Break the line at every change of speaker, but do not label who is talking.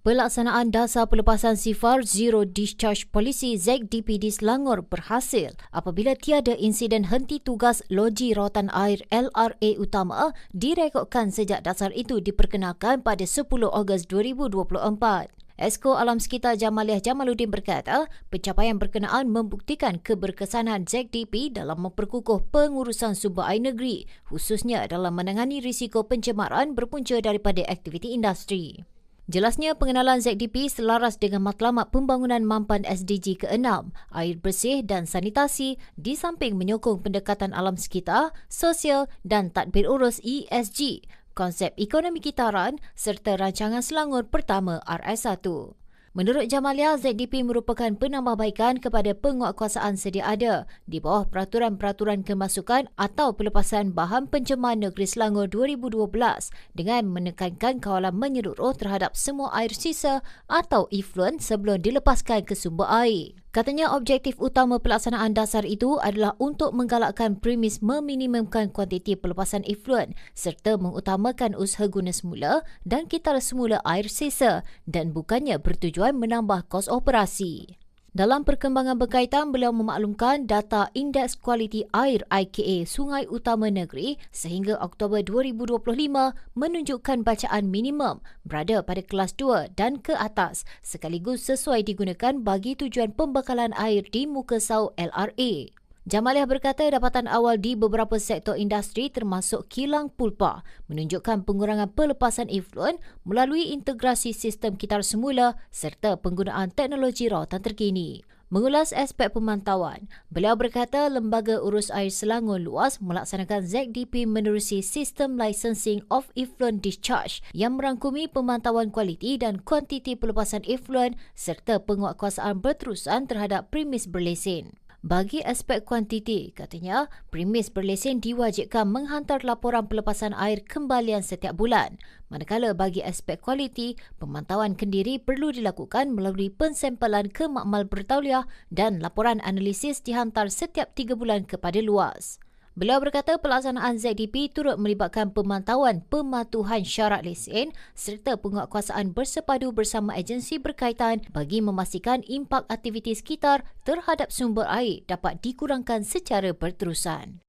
Pelaksanaan dasar pelepasan sifar Zero Discharge Polisi ZDP di Selangor berhasil apabila tiada insiden henti tugas Loji Rawatan Air LRA utama direkodkan sejak dasar itu diperkenalkan pada 10 Ogos 2024. Esko Alam Sekitar Jamaliah Jamaluddin berkata, pencapaian berkenaan membuktikan keberkesanan ZDP dalam memperkukuh pengurusan sumber air negeri, khususnya dalam menangani risiko pencemaran berpunca daripada aktiviti industri. Jelasnya pengenalan ZDP selaras dengan matlamat pembangunan mampan SDG ke-6, air bersih dan sanitasi di samping menyokong pendekatan alam sekitar, sosial dan tadbir urus ESG, konsep ekonomi kitaran serta rancangan Selangor pertama RS1. Menurut Jamalia, ZDP merupakan penambahbaikan kepada penguatkuasaan sedia ada di bawah peraturan-peraturan kemasukan atau pelepasan bahan pencemar negeri Selangor 2012 dengan menekankan kawalan menyeluruh terhadap semua air sisa atau efluent sebelum dilepaskan ke sumber air. Katanya objektif utama pelaksanaan dasar itu adalah untuk menggalakkan premis meminimumkan kuantiti pelepasan efluent serta mengutamakan usaha guna semula dan kitar semula air sisa dan bukannya bertujuan menambah kos operasi. Dalam perkembangan berkaitan, beliau memaklumkan data Indeks Kualiti Air IKA Sungai Utama Negeri sehingga Oktober 2025 menunjukkan bacaan minimum berada pada kelas 2 dan ke atas sekaligus sesuai digunakan bagi tujuan pembekalan air di muka sau LRA. Jamaliah berkata dapatan awal di beberapa sektor industri termasuk kilang pulpa menunjukkan pengurangan pelepasan efluen melalui integrasi sistem kitar semula serta penggunaan teknologi rawatan terkini. Mengulas aspek pemantauan, beliau berkata Lembaga Urus Air Selangor Luas melaksanakan ZDP menerusi sistem licensing of effluent discharge yang merangkumi pemantauan kualiti dan kuantiti pelepasan effluent serta penguatkuasaan berterusan terhadap premis berlesen. Bagi aspek kuantiti, katanya, premis berlesen diwajibkan menghantar laporan pelepasan air kembalian setiap bulan. Manakala bagi aspek kualiti, pemantauan kendiri perlu dilakukan melalui pensempelan ke makmal bertauliah dan laporan analisis dihantar setiap tiga bulan kepada luas. Beliau berkata pelaksanaan ZDP turut melibatkan pemantauan pematuhan syarat lesen serta penguatkuasaan bersepadu bersama agensi berkaitan bagi memastikan impak aktiviti sekitar terhadap sumber air dapat dikurangkan secara berterusan.